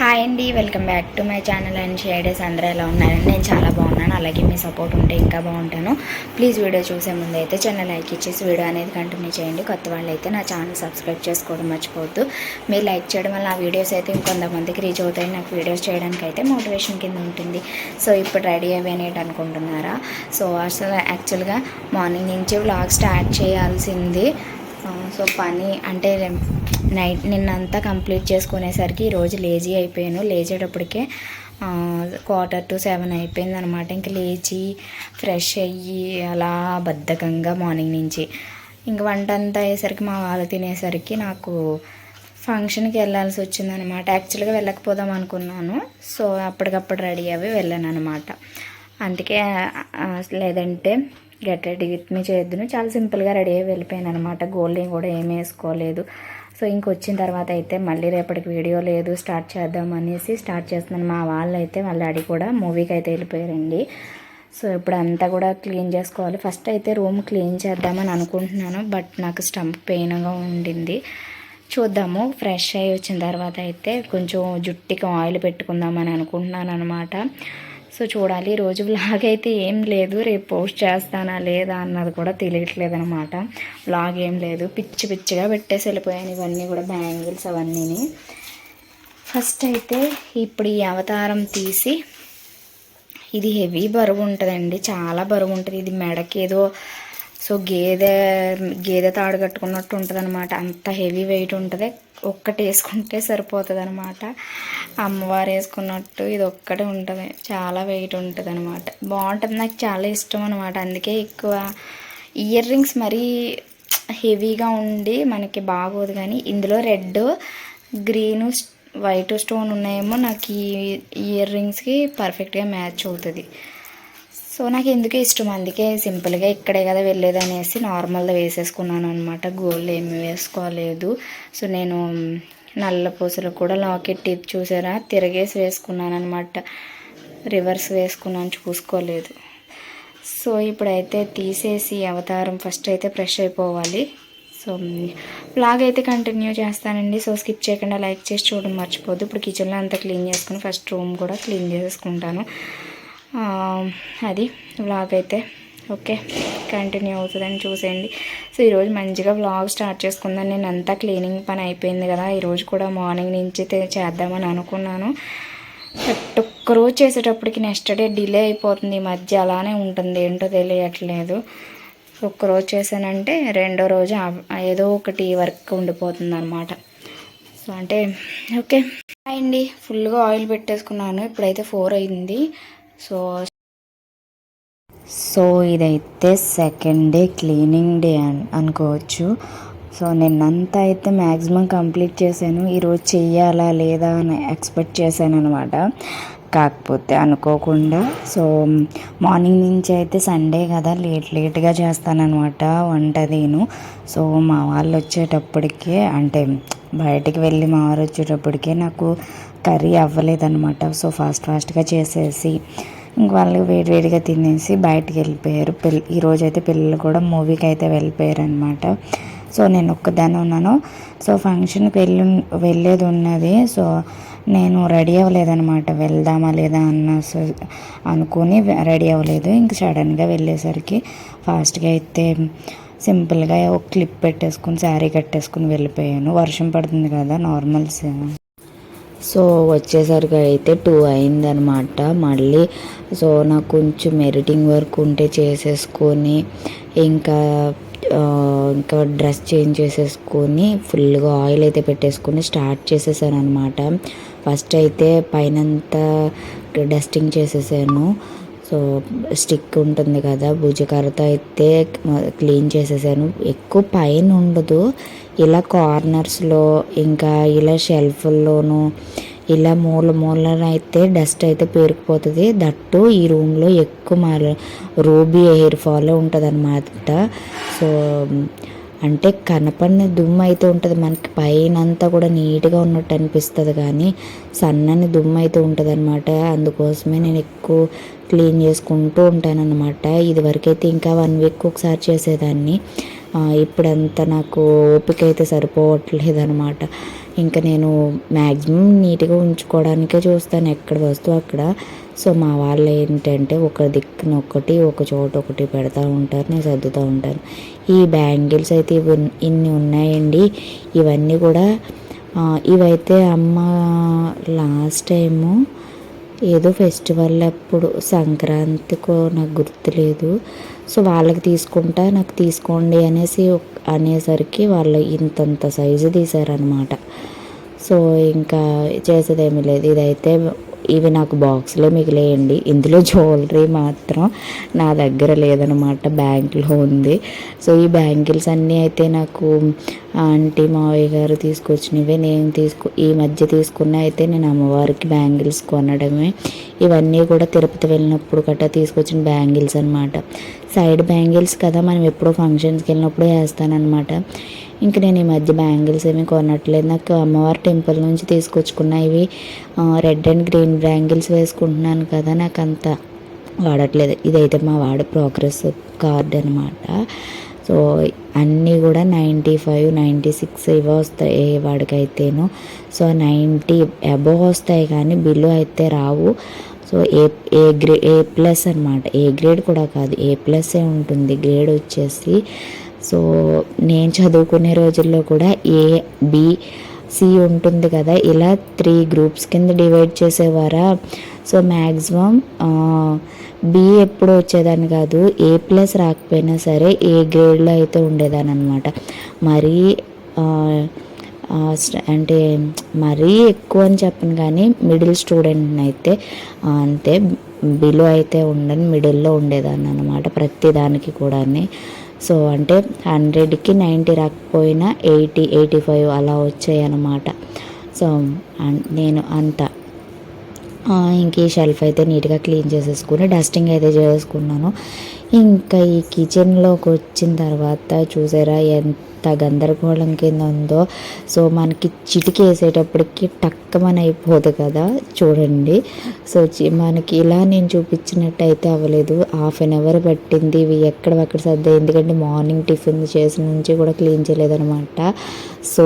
Hi అండి welcome back to my channel and షేడేస్ అందరూ ఎలా ఉన్నారండి? నేను చాలా బాగున్నాను అలాగే మీ సపోర్ట్ ఉంటే ఇంకా బాగుంటాను. ప్లీజ్ వీడియో చూసే ముందు అయితే చిన్న లైక్ ఇచ్చేసి వీడియో అనేది కంటిన్యూ చేయండి. కొత్త వాళ్ళు అయితే నా ఛానల్ సబ్స్క్రైబ్ చేసుకోవడం మర్చిపోవద్దు. మీరు లైక్ చేయడం వల్ల ఆ వీడియోస్ అయితే ఇంకొంతమందికి రీచ్ అవుతాయి. నాకు వీడియోస్ చేయడానికి అయితే మోటివేషన్ కింద ఉంటుంది. సో ఇప్పుడు రెడీ అయ్యేనేటి అనుకుంటున్నారా? సో అసలు యాక్చువల్గా మార్నింగ్ నుంచి వ్లాగ్ స్టార్ట్ చేయాల్సింది సో పని అంటే నైట్ నిన్నంతా కంప్లీట్ చేసుకునేసరికి ఈరోజు లేజీ అయిపోయాను. లేచేటప్పటికే క్వార్టర్ టు సెవెన్ అయిపోయింది అనమాట ఇంక లేచి ఫ్రెష్ అయ్యి అలా బద్ధకంగా మార్నింగ్ నుంచి ఇంక వంట అంతా అయ్యేసరికి మా వాళ్ళు తినేసరికి నాకు ఫంక్షన్కి వెళ్ళాల్సి వచ్చిందనమాట. యాక్చువల్గా వెళ్ళకపోదాం అనుకున్నాను. సో అప్పటికప్పుడు రెడీ అవి వెళ్ళాను అనమాట అందుకే లేదంటే గెట్ రెడీ విత్ మీ చేద్దును. చాలా సింపుల్గా రెడీ అయ్యి వెళ్ళిపోయాను అనమాట గోల్డ్ కూడా ఏం వేసుకోలేదు. సో ఇంకొచ్చిన తర్వాత అయితే మళ్ళీ రేపటికి వీడియో లేదు స్టార్ట్ చేద్దాం అనేసి స్టార్ట్ చేస్తున్నాను. మా వాళ్ళు అయితే వాళ్ళ డాడీ కూడా మూవీకి అయితే వెళ్ళిపోయారండి. సో ఇప్పుడు అంతా కూడా క్లీన్ చేసుకోవాలి. ఫస్ట్ అయితే రూమ్ క్లీన్ చేద్దామని అనుకుంటున్నాను బట్ నాకు స్టంప్ పెయిన్గా ఉండింది. చూద్దాము. ఫ్రెష్ అయ్యి వచ్చిన తర్వాత అయితే కొంచెం జుట్టుకి ఆయిల్ పెట్టుకుందామని అనుకుంటున్నాను అనమాట సో చూడాలి రోజు వ్లాగ్ అయితే ఏం లేదు రేపు పోస్ట్ చేస్తానా లేదా అన్నది కూడా తెలియట్లేదు అనమాట వ్లాగ్ ఏం లేదు పిచ్చి పిచ్చిగా పెట్టేసి వెళ్ళిపోయాను ఇవన్నీ కూడా బ్యాంగిల్స్ అవన్నీని. ఫస్ట్ అయితే ఇప్పుడు ఈ అవతారం తీసి ఇది హెవీ బరువు ఉంటుందండి చాలా బరువు ఉంటుంది. ఇది మెడకి ఏదో సో గేదె గేదె తాడు కట్టుకున్నట్టు ఉంటుంది అనమాట అంత హెవీ వెయిట్ ఉంటుంది. ఒక్కటి వేసుకుంటే సరిపోతుంది అనమాట అమ్మవారు వేసుకున్నట్టు ఇది ఒక్కటే ఉంటుంది. చాలా వెయిట్ ఉంటుంది అనమాట బాగుంటుంది. నాకు చాలా ఇష్టం అనమాట అందుకే ఎక్కువ ఇయర్ రింగ్స్ మరీ హెవీగా ఉండి మనకి బాగోదు కానీ ఇందులో రెడ్ గ్రీను వైట్ స్టోన్ ఉన్నాయేమో నాకు ఈ ఇయర్ రింగ్స్కి పర్ఫెక్ట్గా మ్యాచ్ అవుతుంది. సో నాకు ఎందుకు ఇష్టం. అందుకే సింపుల్గా ఇక్కడే కదా వెళ్ళేది అనేసి నార్మల్గా వేసేసుకున్నాను అనమాట గోల్డ్ ఏమి వేసుకోలేదు. సో నేను నల్ల పూసలు కూడా లాకెట్ ఇది చూసారా? తిరగేసి వేసుకున్నాను అనమాట రివర్స్ వేసుకున్నాను చూసుకోలేదు. సో ఇప్పుడైతే తీసేసి అవతారం ఫస్ట్ అయితే ఫ్రెష్ అయిపోవాలి. సో బ్లాగ్ అయితే కంటిన్యూ చేస్తానండి. సో స్కిప్ చేయకుండా లైక్ చేసి చూడడం మర్చిపోద్దు ఇప్పుడు కిచెన్లో అంతా క్లీన్ చేసుకుని ఫస్ట్ రూమ్ కూడా క్లీన్ చేసేసుకుంటాను. అది వ్లాగ్ అయితే. ఓకే కంటిన్యూ అవుతుందని చూసేయండి. సో ఈరోజు మంచిగా వ్లాగ్ స్టార్ట్ చేసుకుందాం. నేను అంతా క్లీనింగ్ పని అయిపోయింది కదా. ఈరోజు కూడా మార్నింగ్ నుంచి చేద్దామని అనుకున్నాను. బట్ ఒక్కరోజు చేసేటప్పటికి నెక్స్ట్ డే డిలే అయిపోతుంది. ఈ మధ్య అలానే ఉంటుంది. ఏంటో తెలియట్లేదు. ఒక్కరోజు చేశానంటే రెండో రోజు ఏదో ఒకటి వర్క్ ఉండిపోతుంది అనమాట సో అంటే ఓకే అండి. ఫుల్గా ఆయిల్ పెట్టేసుకున్నాను. ఇప్పుడైతే ఫోర్ అయింది. సో సో ఇదైతే సెకండ్ డే క్లీనింగ్ డే అని అనుకోవచ్చు. సో నిన్నంతా అయితే మ్యాక్సిమం కంప్లీట్ చేశాను. ఈరోజు చెయ్యాలా లేదా అని ఎక్స్పెక్ట్ చేశాను అనమాట కాకపోతే అనుకోకుండా సో మార్నింగ్ నుంచి అయితే సండే కదా లేట్ లేట్గా చేస్తానన్నమాట వంట నేను సో మా వాళ్ళు వచ్చేటప్పటికే అంటే బయటికి వెళ్ళి మా వారు వచ్చేటప్పటికే నాకు కర్రీ అవ్వలేదన్నమాట. సో ఫాస్ట్ ఫాస్ట్గా చేసేసి ఇంక వాళ్ళు వేడివేడిగా తినేసి బయటికి వెళ్ళిపోయారు. పిల్ల ఈరోజు అయితే పిల్లలు కూడా మూవీకి అయితే వెళ్ళిపోయారు అనమాట సో నేను ఒక్కదాన్ని ఉన్నాను. సో ఫంక్షన్కి వెళ్ళి వెళ్ళేది ఉన్నది. సో నేను రెడీ అవ్వలేదన్నమాట. వెళ్దామా లేదా అన్న స- అనుకుని రెడీ అవ్వలేదు. ఇంక సడన్గా వెళ్ళేసరికి ఫాస్ట్గా అయితే సింపుల్గా ఒక క్లిప్ పెట్టేసుకుని శారీ కట్టేసుకుని వెళ్ళిపోయాను. వర్షం పడుతుంది కదా నార్మల్ సో వచ్చేసరికి అయితే టూ అయిందనమాట మళ్ళీ సో నాకు కొంచెం ఎడిటింగ్ వర్క్ ఉంటే చేసేసుకొని ఇంకా ఇంకా డ్రెస్ చేంజ్ చేసేసుకొని ఫుల్గా ఆయిల్ అయితే పెట్టేసుకొని స్టార్ట్ చేసేసాను అనమాట ఫస్ట్ అయితే పైనంతా డస్టింగ్ చేసేసాను. సో స్టిక్ ఉంటుంది కదా భుజకరతో అయితే క్లీన్ చేసేసాను. ఎక్కువ పైన ఉండదు. ఇలా కార్నర్స్లో ఇంకా ఇలా షెల్ఫ్ల్లోనూ ఇలా మూల మూలన అయితే డస్ట్ అయితే పేరుకుపోతుంది. దట్టు ఈ రూమ్లో ఎక్కువ మా రూబీ హెయిర్ ఫాల్ ఉంటుంది అనమాట సో అంటే కనపడిన దుమ్ము అయితే ఉంటుంది. మనకి పైన అంతా కూడా నీట్గా ఉన్నట్టు అనిపిస్తుంది కానీ సన్నని దుమ్ము అయితే ఉంటుంది అనమాట అందుకోసమే నేను ఎక్కువ క్లీన్ చేసుకుంటూ ఉంటాను అనమాట ఇదివరకైతే ఇంకా వన్ వీక్ ఒకసారి చేసేదాన్ని. ఇప్పుడంతా నాకు ఓపిక అయితే సరిపోవట్లేదు అనమాట ఇంకా నేను మ్యాక్సిమం నీట్గా ఉంచుకోవడానికే చూస్తాను ఎక్కడ వస్తువు అక్కడ. సో మా వాళ్ళు ఏంటంటే ఒక దిక్కున ఒకటి ఒక చోట ఒకటి పెడతా ఉంటారు నేను సర్దుతూ ఉంటాను. ఈ బ్యాంగిల్స్ అయితే ఇవి ఇన్ని ఉన్నాయండి. ఇవన్నీ కూడా ఇవైతే అమ్మ లాస్ట్ టైము ఏదో ఫెస్టివల్ అప్పుడు సంక్రాంతికో నాకు గుర్తులేదు. సో వాళ్ళకి తీసుకుంటా నాకు తీసుకోండి అనేసి అనేసరికి వాళ్ళు ఇంతంత సైజు తీశారనమాట సో ఇంకా చేసేదేమీ లేదు. ఇదైతే ఇవి నాకు బాక్స్లో మిగిలేయండి. ఇందులో జ్యువెలరీ మాత్రం నా దగ్గర లేదనమాట బ్యాంక్లో ఉంది. సో ఈ బ్యాంగిల్స్ అన్నీ అయితే నాకు ఆంటీ మావయ్య గారు తీసుకొచ్చినవి. నేను తీసుకు ఈ మధ్య తీసుకున్న అయితే నేను అమ్మవారికి బ్యాంగిల్స్ కొనడమే. ఇవన్నీ కూడా తిరుపతి వెళ్ళినప్పుడు గట్టా తీసుకొచ్చిన బ్యాంగిల్స్ అనమాట సైడ్ బ్యాంగిల్స్ కదా మనం ఎప్పుడో ఫంక్షన్స్కి వెళ్ళినప్పుడు వేస్తానమాట ఇంక నేను ఈ మధ్య బ్యాంగిల్స్ ఏమీ కొనట్లేదు. నాకు అమ్మవారి టెంపుల్ నుంచి తీసుకొచ్చుకున్న ఇవి రెడ్ అండ్ గ్రీన్ బ్యాంగిల్స్ వేసుకుంటున్నాను కదా నాకు అంత వాడట్లేదు. ఇదైతే మా వాడి ప్రోగ్రెస్ కార్డ్ అనమాట సో అన్నీ కూడా నైంటీ ఫైవ్ నైంటీ సిక్స్ ఇవే వస్తాయి వాడికైతేను. సో నైంటీ అబోవ్ వస్తాయి కానీ బిలో అయితే రావు. So A A grade A plus అనమాట ఏ గ్రేడ్ కూడా కాదు ఏ ప్లస్ ఉంటుంది గ్రేడ్ వచ్చేసి సో నేను చదువుకునే రోజుల్లో కూడా ఏ బి సి ఉంటుంది కదా. ఇలా త్రీ గ్రూప్స్ కింద డివైడ్ చేసేవారా? సో మ్యాక్సిమం బి ఎప్పుడు వచ్చేదాన్ని కాదు ఏ ప్లస్ రాకపోయినా సరే ఏ గ్రేడ్లో అయితే ఉండేదాని అనమాట మరీ అంటే మరీ ఎక్కువ అని చెప్పను కానీ మిడిల్ స్టూడెంట్ని అయితే అంతే బిలో అయితే ఉండను మిడిల్లో ఉండేదాన్ని అనమాట ప్రతి దానికి కూడా సో అంటే హండ్రెడ్కి నైంటీ రాకపోయినా ఎయిటీ ఎయిటీ ఫైవ్ అలా వచ్చాయి అన్నమాట సో నేను అంత ఇంక ఈ షెల్ఫ్ అయితే నీట్గా క్లీన్ చేసేసుకుని డస్టింగ్ అయితే చేసుకున్నాను. ఇంకా ఈ కిచెన్లోకి వచ్చిన తర్వాత చూసారా ఎంత ఎంత గందరగోళం కింద ఉందో. సో మనకి చిటికి వేసేటప్పటికి టక్కమని అయిపోదు కదా. చూడండి. సో చి- మనకి ఇలా నేను చూపించినట్టు అయితే అవ్వలేదు. హాఫ్ అన్ అవర్ పట్టింది. ఇవి ఎక్కడ సర్దే. ఎందుకంటే మార్నింగ్ టిఫిన్ చేసిన నుంచి కూడా క్లీన్ చేయలేదనమాట సో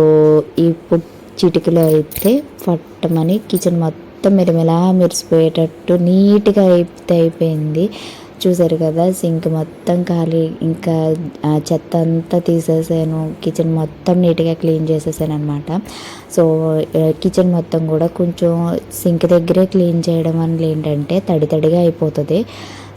ఇప్పుడు చిటికలో అయితే పట్టమని కిచెన్ మొత్తం మెరిమెలా మెరిసిపోయేటట్టు నీట్గా అయితే అయిపోయింది. చూసారు కదా సింక్ మొత్తం ఖాళీ ఇంకా ఆ చెత్త అంతా తీసేసాను కిచెన్ మొత్తం నీట్గా క్లీన్ చేసేసాను అనమాట సో కిచెన్ మొత్తం కూడా కొంచెం సింక్ దగ్గరే క్లీన్ చేయడం వల్ల ఏంటంటే తడి తడిగా అయిపోతుంది.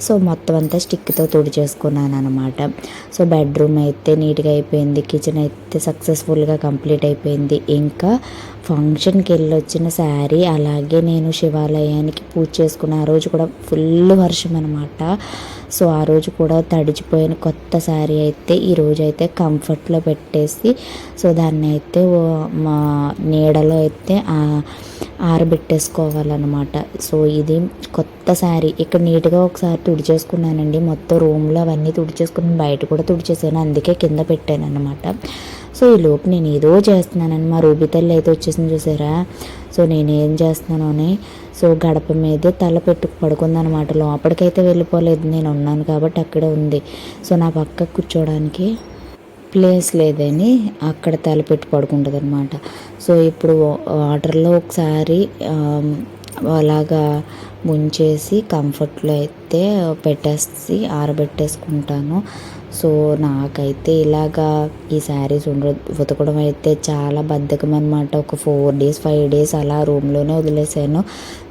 సో మొత్తం అంతా స్టిక్తో తుడి చేసుకున్నాను అనమాట సో బెడ్రూమ్ అయితే నీట్గా అయిపోయింది కిచెన్ అయితే సక్సెస్ఫుల్గా కంప్లీట్ అయిపోయింది. ఇంకా ఫంక్షన్కి వెళ్ళి వచ్చిన శారీ అలాగే నేను శివాలయానికి పూజ చేసుకున్న ఆ రోజు కూడా ఫుల్ వర్షం అనమాట సో ఆ రోజు కూడా తడిచిపోయిన కొత్త శారీ అయితే ఈ రోజు అయితే కంఫర్ట్లో పెట్టేసి సో దాన్ని అయితే మా నీడలో అయితే ఆరబెట్టేసుకోవాలన్నమాట. సో ఇది కొత్త శారీ. ఇక్కడ నీట్గా ఒకసారి తుడిచేసుకున్నానండి. మొత్తం రూమ్లో అవన్నీ తుడిచేసుకుని బయట కూడా తుడిచేసాను. అందుకే కింద పెట్టాను అనమాట సో ఈ లోపు నేను ఏదో చేస్తున్నానని మా రూబీ తల్లి అయితే వచ్చేసింది చూసారా? సో నేనేం చేస్తున్నాను అని సో గడప మీదే తల పెట్టుకు పడుకుందనమాట లోపలికైతే వెళ్ళిపోలేదు. నేను ఉన్నాను కాబట్టి అక్కడే ఉంది. సో నా పక్క కూర్చోవడానికి ప్లేస్ లేదని అక్కడ తలపెట్టి పడుకుంటుంది అనమాట సో ఇప్పుడు వాటర్లో ఒకసారి అలాగా ముంచేసి కంఫర్ట్లో అయితే పెట్టేసి ఆరబెట్టేసుకుంటాను. సో నాకైతే ఇలాగా ఈ శారీస్ ఉండ ఉతకడం అయితే చాలా బద్ధకం అనమాట ఒక ఫోర్ డేస్ ఫైవ్ డేస్ అలా రూమ్లోనే వదిలేసాను.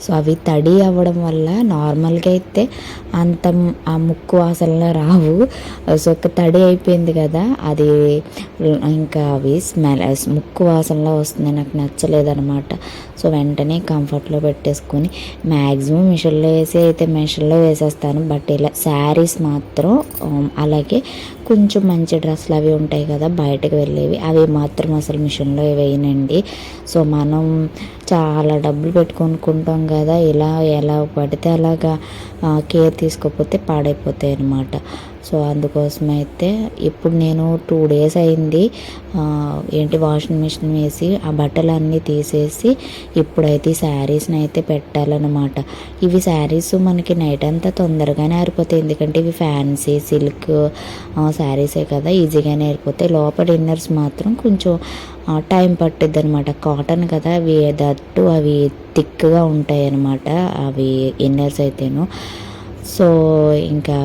సో అవి తడి అవ్వడం వల్ల నార్మల్గా అయితే అంత ఆ ముక్కు వాసనలో రావు. సో ఒక తడి అయిపోయింది కదా అది ఇంకా అవి స్మెల్ ముక్కు వాసనలో వస్తుంది. నాకు నచ్చలేదనమాట సో వెంటనే కంఫర్ట్లో పెట్టేసుకొని మ్యాక్సిమం మిషన్లో వేసి అయితే మిషన్లో వేసేస్తాను. బట్ ఇలా శారీస్ మాత్రం అలాగే కొంచెం మంచి డ్రెస్సులు అవి ఉంటాయి కదా బయటకు వెళ్ళేవి. అవి మాత్రం అసలు మిషన్లో వేయనండి. సో మనం చాలా డబ్బులు పెట్టుకొనుకుంటాం కదా ఇలా ఎలా పడితే అలాగా కేర్ తీసుకోకపోతే పాడైపోతాయి అన్నమాట. సో అందుకోసం అయితే ఇప్పుడు నేను టూ డేస్ అయింది ఏంటి వాషింగ్ మిషన్ వేసి ఆ బట్టలన్నీ తీసేసి ఇప్పుడైతే ఈ శారీస్ని అయితే పెట్టాలన్నమాట. ఇవి శారీస్ మనకి నైట్ అంతా తొందరగానే ఆరిపోతాయి. ఎందుకంటే ఇవి ఫ్యాన్సీ సిల్క్ శారీసే కదా ఈజీగానే ఆరిపోతాయి. లోపల ఇన్నర్స్ మాత్రం కొంచెం టైం పట్టిద్ది అనమాట కాటన్ కదా అవి దట్టు అవి థిక్గా ఉంటాయి అన్నమాట అవి ఇన్నర్స్ అయితేను. సో ఇంకా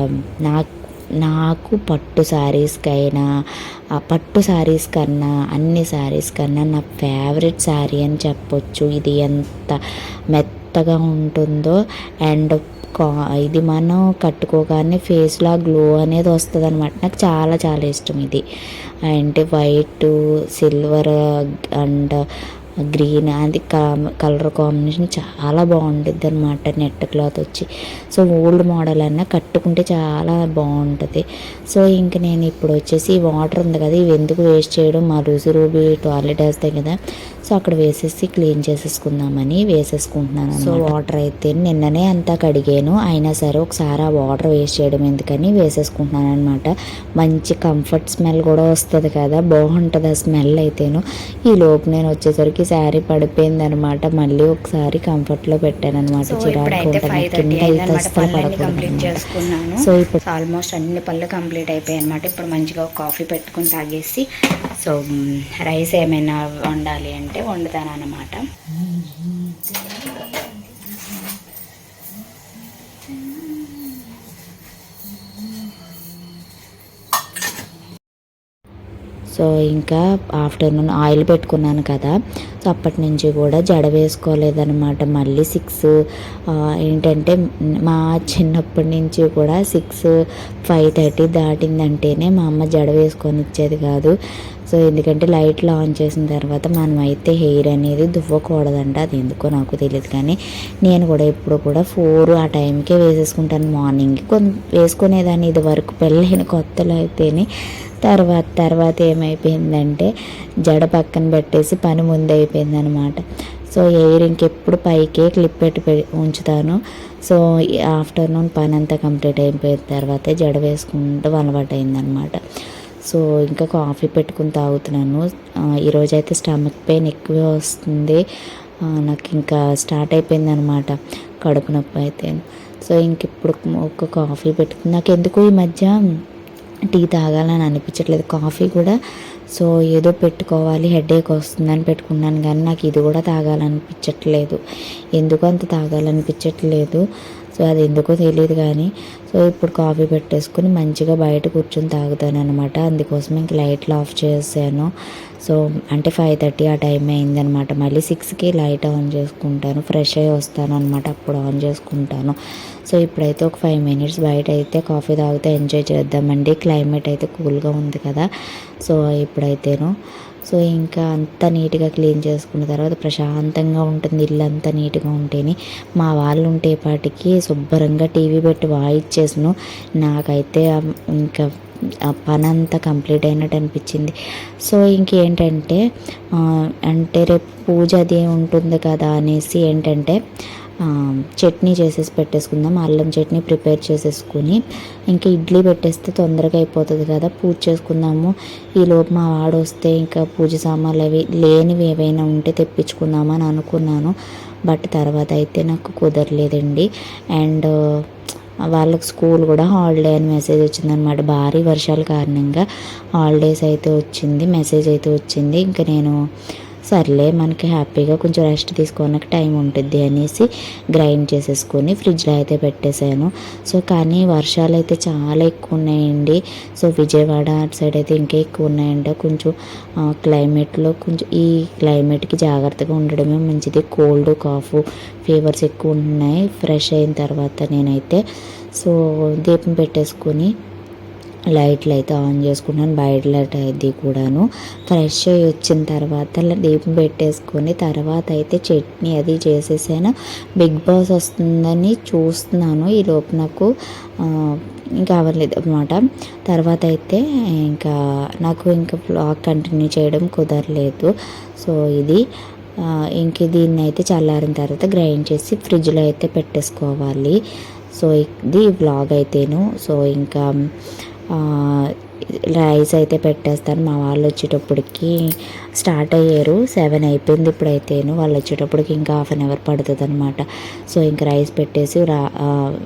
నాకు నాకు పట్టు శారీస్కైనా ఆ పట్టు శారీస్ కన్నా అన్ని శారీస్ కన్నా నా ఫేవరెట్ శారీ అని చెప్పొచ్చు. ఇది ఎంత మెత్తగా ఉంటుందో అండ్ కా ఇది మనం కట్టుకోగానే ఫేస్లో గ్లో అనేది వస్తుంది అనమాట నాకు చాలా చాలా ఇష్టం ఇది. అంటే వైట్ సిల్వర్ అండ్ గ్రీన్ అది కలర్ కాంబినేషన్ చాలా బాగుంటుంది అనమాట నెట్ క్లాత్ వచ్చి. సో ఓల్డ్ మోడల్ అన్న కట్టుకుంటే చాలా బాగుంటుంది. సో ఇంక నేను ఇప్పుడు వచ్చేసి వాటర్ ఉంది కదా ఇవి ఎందుకు వేస్ట్ చేయడం? మా రుజు రూబీ టాయిలెట్ వేస్తాయి కదా. సో అక్కడ వేసేసి క్లీన్ చేసేసుకుందామని వేసేసుకుంటున్నాను సో వాటర్ అయితే నిన్ననే అంతా కడిగాను. అయినా సరే ఒకసారి ఆ వాటర్ వేస్ట్ చేయడం ఎందుకని వేసేసుకుంటున్నాను అనమాట మంచి కంఫర్ట్ స్మెల్ కూడా వస్తుంది కదా బాగుంటుంది ఆ స్మెల్ అయితేను. ఈ లోపు నేను వచ్చేసరికి శారీ పడిపోయింది అనమాట మళ్ళీ ఒకసారి కంఫర్ట్లో పెట్టాను అనమాట చిరాకు కింద అయితే అస్సలు పడకూడదు సో ఇప్పుడు ఆల్మోస్ట్ అన్ని పనులు కంప్లీట్ అయిపోయాయి అనమాట ఇప్పుడు మంచిగా కాఫీ పెట్టుకుని తాగేసి సో రైస్ ఏమైనా వండాలి అంటే వండుతాను అనమాట సో ఇంకా ఆఫ్టర్నూన్ ఆయిల్ పెట్టుకున్నాను కదా. సో అప్పటి నుంచి కూడా జడ వేసుకోలేదనమాట మళ్ళీ సిక్స్ ఏంటంటే మా చిన్నప్పటి నుంచి కూడా సిక్స్ ఫైవ్ థర్టీ దాటిందంటేనే మా అమ్మ జడ వేసుకొని ఇచ్చేది కాదు. సో ఎందుకంటే లైట్లు ఆన్ చేసిన తర్వాత మనం అయితే హెయిర్ అనేది దువ్వకూడదంట. అది ఎందుకో నాకు తెలియదు కానీ నేను కూడా ఎప్పుడు కూడా ఫోర్ ఆ టైంకే వేసేసుకుంటాను మార్నింగ్. కొంత వేసుకునేదాన్ని ఇది వరకు పెళ్ళైన కొత్తలో అయితేనే. తర్వాత తర్వాత ఏమైపోయిందంటే జడ పక్కన పెట్టేసి పని ముందు అనమాట సో ఎయిర్ ఇంకెప్పుడు పైకే క్లిప్ పెట్టి ఉంచుతాను. సో ఆఫ్టర్నూన్ పని అంతా కంప్లీట్ అయిపోయిన తర్వాత జడ వేసుకుంటూ అలవాటు అయిందనమాట సో ఇంకా కాఫీ పెట్టుకుని తాగుతున్నాను. ఈరోజైతే ఈరోజు అయితే స్టమక్ పెయిన్ ఎక్కువ వస్తుంది. నాకు ఇంకా స్టార్ట్ అయిపోయింది అనమాట కడుపు నొప్పి అయితే. సో ఇంక ఇప్పుడు ఒక కాఫీ పెట్టుకుని నాకు ఎందుకు ఈ మధ్య టీ తాగాలని అనిపించట్లేదు. కాఫీ కూడా సో ఏదో పెట్టుకోవాలి హెడేక్ వస్తుందని పెట్టుకున్నాను కానీ నాకు ఇది కూడా తాగాలనిపించట్లేదు. ఎందుకు అంత తాగాలనిపించట్లేదు. సో అది ఎందుకో తెలియదు కానీ సో ఇప్పుడు కాఫీ పెట్టేసుకుని మంచిగా బయట కూర్చొని తాగుతాను అనమాట అందుకోసం ఇంక లైట్లు ఆఫ్ చేసాను సో అంటే ఫైవ్ థర్టీ ఆ టైం అయిందనమాట మళ్ళీ సిక్స్కి లైట్ ఆన్ చేసుకుంటాను. ఫ్రెష్ అయ్యి వస్తాను అనమాట అప్పుడు ఆన్ చేసుకుంటాను. సో ఇప్పుడైతే ఒక ఫైవ్ మినిట్స్ బయట అయితే కాఫీ తాగితే ఎంజాయ్ చేద్దామండి. క్లైమేట్ అయితే కూల్గా ఉంది కదా. సో ఇప్పుడైతేను సో ఇంకా అంతా నీట్గా క్లీన్ చేసుకున్న తర్వాత ప్రశాంతంగా ఉంటుంది ఇల్లు అంతా నీట్గా ఉంటేనే. మా వాళ్ళు ఉంటే పాటికి శుభ్రంగా టీవీ పెట్టి వాయిచ్చేసాను. నాకైతే ఇంకా ఆ పని అంతా కంప్లీట్ అయినట్టు అనిపించింది. సో ఇంకేంటంటే అంటే రేపు పూజ అది ఉంటుంది కదా అనేసి ఏంటంటే చట్నీ చేసేసి పెట్టేసుకుందాం. అల్లం చట్నీ ప్రిపేర్ చేసేసుకుని ఇంకా ఇడ్లీ పెట్టేస్తే తొందరగా అయిపోతుంది కదా పూజ చేసుకుందాము. ఈ లోపు మా వాడు వస్తే ఇంకా పూజ సామాన్లు అవి లేనివి ఏవైనా ఉంటే తెప్పించుకుందామని అనుకున్నాను. బట్ తర్వాత అయితే నాకు కుదరలేదండి. అండ్ వాళ్ళకి స్కూల్ కూడా హాలిడే అని మెసేజ్ వచ్చిందనమాట భారీ వర్షాల కారణంగా హాలిడేస్ అయితే వచ్చింది మెసేజ్ అయితే వచ్చింది. ఇంకా నేను సర్లే మనకి హ్యాపీగా కొంచెం రెస్ట్ తీసుకోవడానికి టైం ఉంటుంది అనేసి గ్రైండ్ చేసేసుకొని ఫ్రిడ్జ్లో అయితే పెట్టేశాను. సో కానీ వర్షాలు అయితే చాలా ఎక్కువ ఉన్నాయండి సో విజయవాడ అటు సైడ్ అయితే ఇంకా ఎక్కువ ఉన్నాయంట కొంచెం క్లైమేట్లో కొంచెం ఈ క్లైమేట్కి జాగ్రత్తగా ఉండడమే మంచిది. కోల్డ్ కాఫ్ ఫీవర్స్ ఎక్కువ ఉన్నాయి ఫ్రెష్ అయిన తర్వాత నేనైతే సో దీపం పెట్టేసుకొని లైట్లు అయితే ఆన్ చేసుకున్నాను బయట లైట్ అది కూడాను. ఫ్రెష్ అయ్యి వచ్చిన తర్వాత దీపం పెట్టేసుకొని తర్వాత అయితే చట్నీ అది చేసేసాను. బిగ్ బాస్ వస్తుందని చూస్తున్నాను. ఈ లోపు నాకు ఇంకా అవ్వలేదు అనమాట తర్వాత అయితే ఇంకా నాకు ఇంకా బ్లాగ్ కంటిన్యూ చేయడం కుదరలేదు. సో ఇది ఇంక దీన్ని అయితే చల్లారిన తర్వాత గ్రైండ్ చేసి ఫ్రిడ్జ్లో అయితే పెట్టేసుకోవాలి. సో ఇది వ్లాగ్ అయితేను. సో ఇంకా రైస్ అయితే పెట్టేస్తాను. మా వాళ్ళు వచ్చేటప్పటికి స్టార్ట్ అయ్యారు. సెవెన్ అయిపోయింది ఇప్పుడైతేను. వాళ్ళు వచ్చేటప్పటికి ఇంకా హాఫ్ అన్ అవర్ పడుతుంది అనమాట సో ఇంకా రైస్ పెట్టేసి రా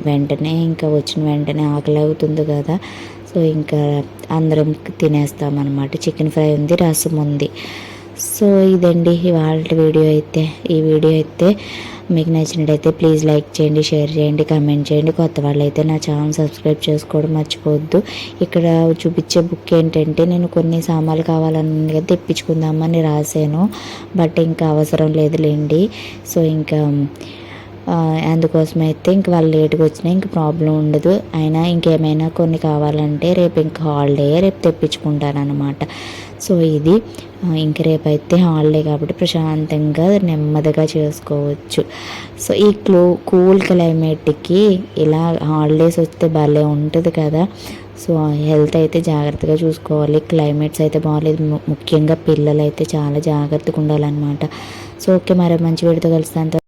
వెంటనే ఇంకా వచ్చిన వెంటనే ఆకలి అవుతుంది కదా. సో ఇంకా అందరం తినేస్తాం అనమాట చికెన్ ఫ్రై ఉంది రసం ఉంది. సో ఇదండి ఇవాళ వీడియో అయితే. ఈ వీడియో అయితే మీకు నచ్చినట్టయితే ప్లీజ్ లైక్ చేయండి షేర్ చేయండి కామెంట్ చేయండి. కొత్త వాళ్ళు అయితే నా ఛానల్ సబ్స్క్రైబ్ చేసుకోవడం మర్చిపోవద్దు. ఇక్కడ చూపించే బుక్ ఏంటంటే నేను కొన్ని సామాన్లు కావాలని కదా తెప్పించుకుందామని రాశాను. బట్ ఇంకా అవసరం లేదులేండి. సో ఇంకా అందుకోసం అయితే ఇంక వాళ్ళు లేట్గా వచ్చినా ఇంక ప్రాబ్లం ఉండదు. అయినా ఇంకేమైనా కొన్ని కావాలంటే రేపు ఇంకా హాలిడే రేపు తెప్పించుకుంటాను అనమాట సో ఇది ఇంక రేపు అయితే హాలిడే కాబట్టి ప్రశాంతంగా నెమ్మదిగా చేసుకోవచ్చు. సో ఈ క్లో కూల్ క్లైమేట్కి ఇలా హాలిడేస్ వస్తే భలే ఉంటుంది కదా. సో హెల్త్ అయితే జాగ్రత్తగా చూసుకోవాలి. క్లైమేట్స్ అయితే బాగాలేదు ముఖ్యంగా పిల్లలు అయితే చాలా జాగ్రత్తగా ఉండాలన్నమాట. సో ఓకే మరి మంచి వీడితో కలుస్తాను.